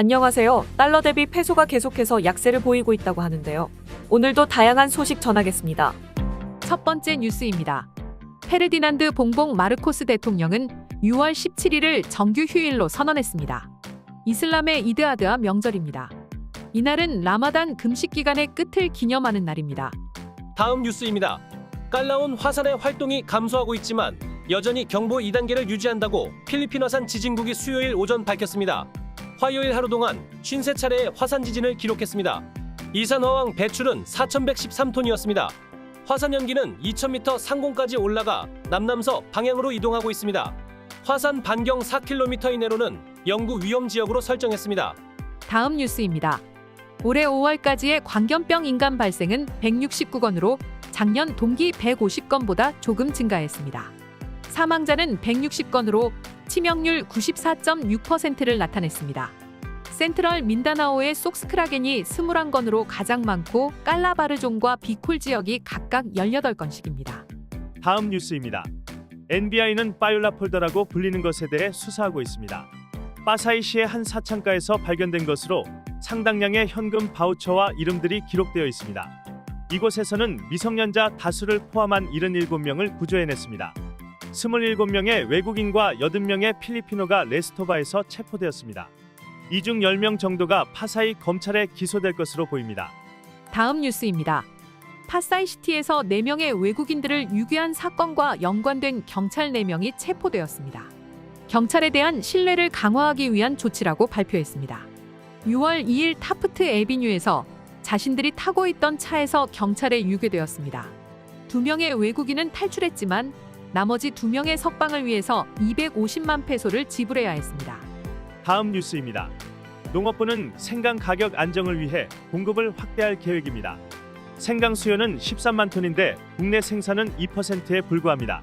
안녕하세요. 달러 대비 페소가 계속해서 약세를 보이고 있다고 하는데요. 오늘도 다양한 소식 전하겠습니다. 첫 번째 뉴스입니다. 페르디난드 봉봉 마르코스 대통령은 6월 17일을 정규 휴일로 선언했습니다. 이슬람의 이드아드아 명절입니다. 이날은 라마단 금식 기간의 끝을 기념하는 날입니다. 다음 뉴스입니다. 깔라온 화산의 활동이 감소하고 있지만 여전히 경보 2단계를 유지한다고 필리핀 화산 지진국이 수요일 오전 밝혔습니다. 화요일 하루 동안 53차례의 화산 지진을 기록했습니다. 이산화황 배출은 4,113톤이었습니다. 화산 연기는 2,000m 상공까지 올라가 남남서 방향으로 이동하고 있습니다. 화산 반경 4km 이내로는 영구 위험 지역으로 설정했습니다. 다음 뉴스입니다. 올해 5월까지의 광견병 인간 발생은 169건으로 작년 동기 150건보다 조금 증가했습니다. 사망자는 160건으로 치명률 94.6%를 나타냈습니다. 센트럴 민다나오의 속스크라겐이 21건으로 가장 많고 깔라바르종과 비콜 지역이 각각 18건씩입니다. 다음 뉴스입니다. NBI는 파율라 폴더라고 불리는 것에 대해 수사하고 있습니다. 파사이시의 한 사창가에서 발견된 것으로 상당량의 현금 바우처와 이름들이 기록되어 있습니다. 이곳에서는 미성년자 다수를 포함한 77명을 구조해냈습니다. 27명의 외국인과 80명의 필리피노가 레스토바에서 체포되었습니다. 이 중 10명 정도가 파사이 검찰에 기소될 것으로 보입니다. 다음 뉴스입니다. 파사이시티에서 4명의 외국인들을 유괴한 사건과 연관된 경찰 4명이 체포되었습니다. 경찰에 대한 신뢰를 강화하기 위한 조치라고 발표했습니다. 6월 2일 타프트 에비뉴에서 자신들이 타고 있던 차에서 경찰에 유괴되었습니다. 두 명의 외국인은 탈출했지만 나머지 두 명의 석방을 위해서 250만 페소를 지불해야 했습니다. 다음 뉴스입니다. 농업부는 생강 가격 안정을 위해 공급을 확대할 계획입니다. 생강 수요는 13만 톤인데 국내 생산은 2%에 불과합니다.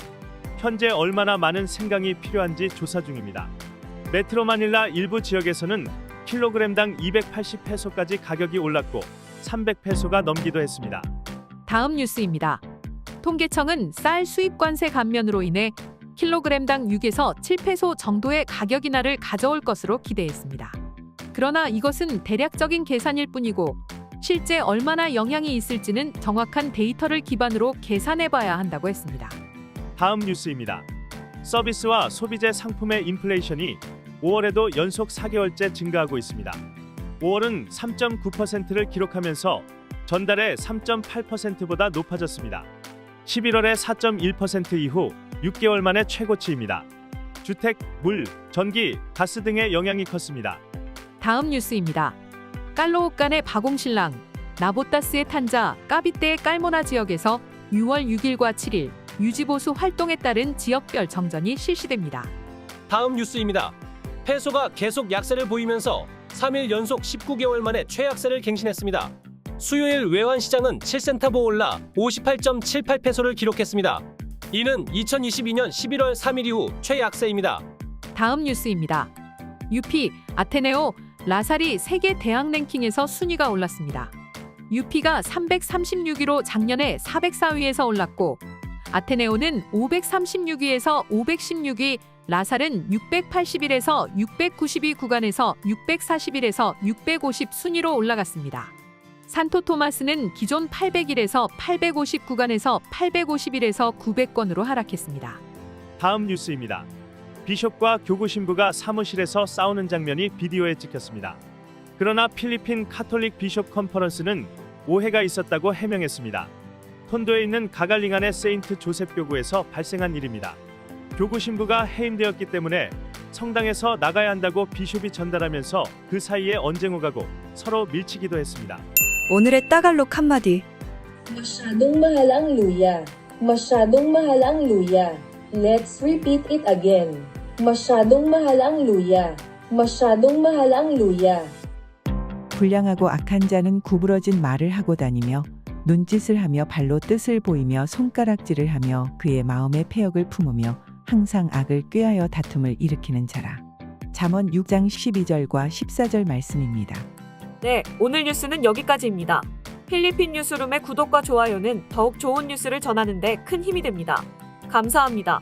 현재 얼마나 많은 생강이 필요한지 조사 중입니다. 메트로 마닐라 일부 지역에서는 킬로그램당 280페소까지 가격이 올랐고 300페소가 넘기도 했습니다. 다음 뉴스입니다. 통계청은 쌀 수입 관세 감면으로 인해 킬로그램당 6에서 7페소 정도의 가격 인하를 가져올 것으로 기대했습니다. 그러나 이것은 대략적인 계산일 뿐이고 실제 얼마나 영향이 있을지는 정확한 데이터를 기반으로 계산해 봐야 한다고 했습니다. 다음 뉴스입니다. 서비스와 소비재 상품의 인플레이션이 5월에도 연속 4개월째 증가하고 있습니다. 5월은 3.9%를 기록하면서 전달의 3.8%보다 높아졌습니다. 11월의 4.1% 이후 6개월 만에 최고치입니다. 주택, 물, 전기, 가스 등의 영향이 컸습니다. 다음 뉴스입니다. 깔로옥간의 바공신랑 나보타스의 탄자 까비떼의 깔모나 지역에서 6월 6일과 7일 유지보수 활동에 따른 지역별 정전이 실시됩니다. 다음 뉴스입니다. 페소가 계속 약세를 보이면서 3일 연속 19개월 만에 최약세를 갱신했습니다. 수요일 외환 시장은 7센타보 올라 58.78페소를 기록했습니다. 이는 2022년 11월 3일 이후 최약세입니다. 다음 뉴스입니다. 유피 아테네오 라살이 세계 대학 랭킹에서 순위가 올랐습니다. 유피가 336위로 작년에 404위에서 올랐고 아테네오는 536위에서 516위, 라살은 681에서 692 구간에서 641에서 650 순위로 올라갔습니다. 산토 토마스는 기존 801에서 850 구간에서 851에서 900권으로 하락했습니다. 다음 뉴스입니다. 비숍과 교구 신부가 사무실에서 싸우는 장면이 비디오에 찍혔습니다. 그러나 필리핀 카톨릭 비숍 컨퍼런스는 오해가 있었다고 해명했습니다. 톤도에 있는 가갈링안의 세인트 조셉 교구에서 발생한 일입니다. 교구 신부가 해임되었기 때문에 성당에서 나가야 한다고 비숍이 전달하면서 그 사이에 언쟁오가고 서로 밀치기도 했습니다. 오늘의 따갈록 한마디. Masyadong mahal ang luya. Masyadong mahal ang luya. Let's repeat it again. Masyadong mahal ang luya. Masyadong mahal ang luya. 불량하고 악한 자는 구부러진 말을 하고 다니며 눈짓을 하며 발로 뜻을 보이며 손가락질을 하며 그의 마음에 폐역을 품으며 항상 악을 꾀하여 다툼을 일으키는 자라. 잠언 6장 12절과 14절 말씀입니다. 네, 오늘 뉴스는 여기까지입니다. 필리핀 뉴스룸의 구독과 좋아요는 더욱 좋은 뉴스를 전하는데 큰 힘이 됩니다. 감사합니다.